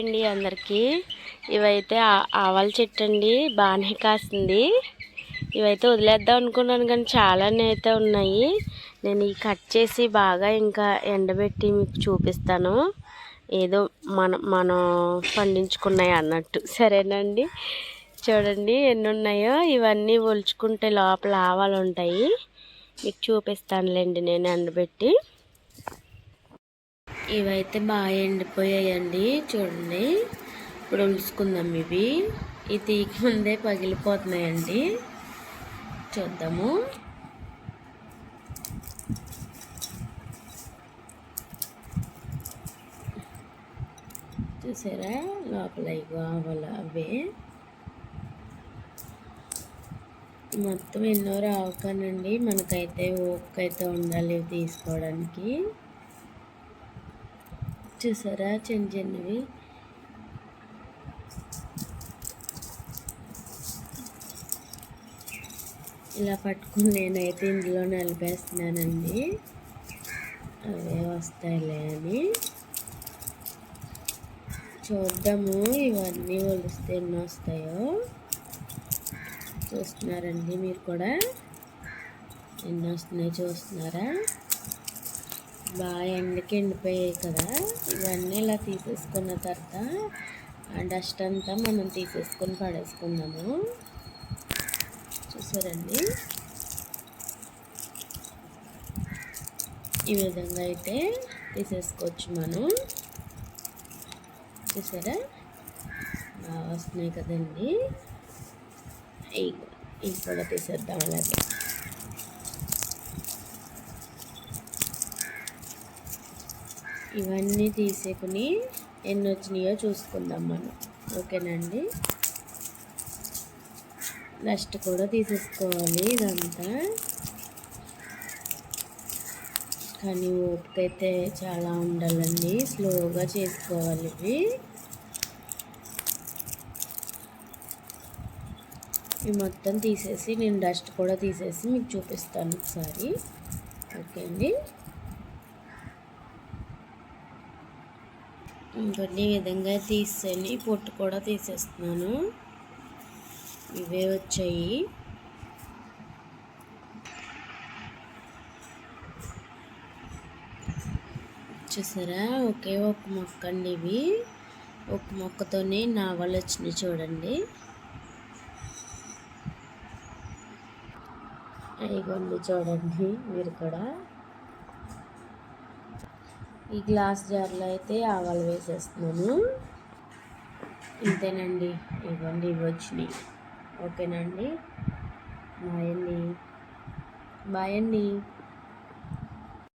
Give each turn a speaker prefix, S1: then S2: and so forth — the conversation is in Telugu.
S1: అండి అందరికీ. ఇవైతే ఆవాల చెట్టు అండి బాగానే కాసింది. ఇవైతే వదిలేద్దాం అనుకున్నాను కానీ చాలానే అయితే ఉన్నాయి. నేను ఈ కట్ చేసి బాగా ఇంకా ఎండబెట్టి మీకు చూపిస్తాను. ఏదో మనం మనం పండించుకున్నాయి అన్నట్టు. సరేనండి? చూడండి ఎన్ని ఉన్నాయో ఇవన్నీ ఒలుచుకుంటే లోపల ఆవాలు ఉంటాయి. మీకు చూపిస్తానులేండి నేను ఎండబెట్టి. ఇవైతే బాగా ఎండిపోయాయండి. చూడండి. ఇప్పుడు ఉలుసుకుందాం ఇవి. ఈ తీగ ముందే పగిలిపోతున్నాయండి. చూద్దాము. చూసారా? లోపల ఇగో ఆవల అవే. మొత్తం ఎన్నో రావు కానండి మనకైతే ఓపిక అయితే ఉండాలి తీసుకోవడానికి. చూసారా చిన్న చిన్నవి? ఇలా పట్టుకుని నేనైతే ఇందులో నలిపేస్తున్నానండి. అవే వస్తాయిలే అని. చూద్దాము ఇవన్నీ ఒలిస్తే ఎన్ని వస్తాయో. చూస్తున్నారండి మీరు కూడా? ఎన్ని వస్తున్నాయో చూస్తున్నారా? బాగా ఎండకి ఎండిపోయాయి కదా. ఇవన్నీ ఇలా తీసేసుకున్న తర్వాత ఆ డస్ట్ అంతా మనం తీసేసుకొని పడేసుకుందాము. చూసారండి? ఈ విధంగా అయితే తీసేసుకోవచ్చు మనం. చూసారా? బాగా వస్తున్నాయి కదండి. ఇవి కూడా తీసేద్దాం అలాగే. ఇవన్నీ తీసేకుని ఎన్ని వచ్చినాయో చూసుకుందాం మనం. ఓకేనండి? నెక్స్ట్ కూడా తీసేసుకోవాలి ఇదంతా. కానీ ఓపిక అయితే చాలా ఉండాలండి. స్లోగా చేసుకోవాలి ఇవి. ఇవి మొత్తం తీసేసి నేను డస్ట్ కూడా తీసేసి మీకు చూపిస్తాను ఒకసారి. ఓకే అండి ఇంకొన్ని విధంగా తీసేని పొట్టు కూడా తీసేస్తున్నాను. ఇవే వచ్చాయి. చూసారా? ఒకే ఒక మొక్క అండి ఇవి. ఒక మొక్కతోనే నావలు వచ్చినాయి చూడండి. అయిగోండి చూడండి మీరు కూడా. ఈ గ్లాస్ జార్లో అయితే ఆవాలు వేసేస్తున్నాను. ఇంతేనండి. ఇవ్వండి ఇవి వచ్చినాయి ఓకేనండి బాయ్ అండి. బాయ్ అండి.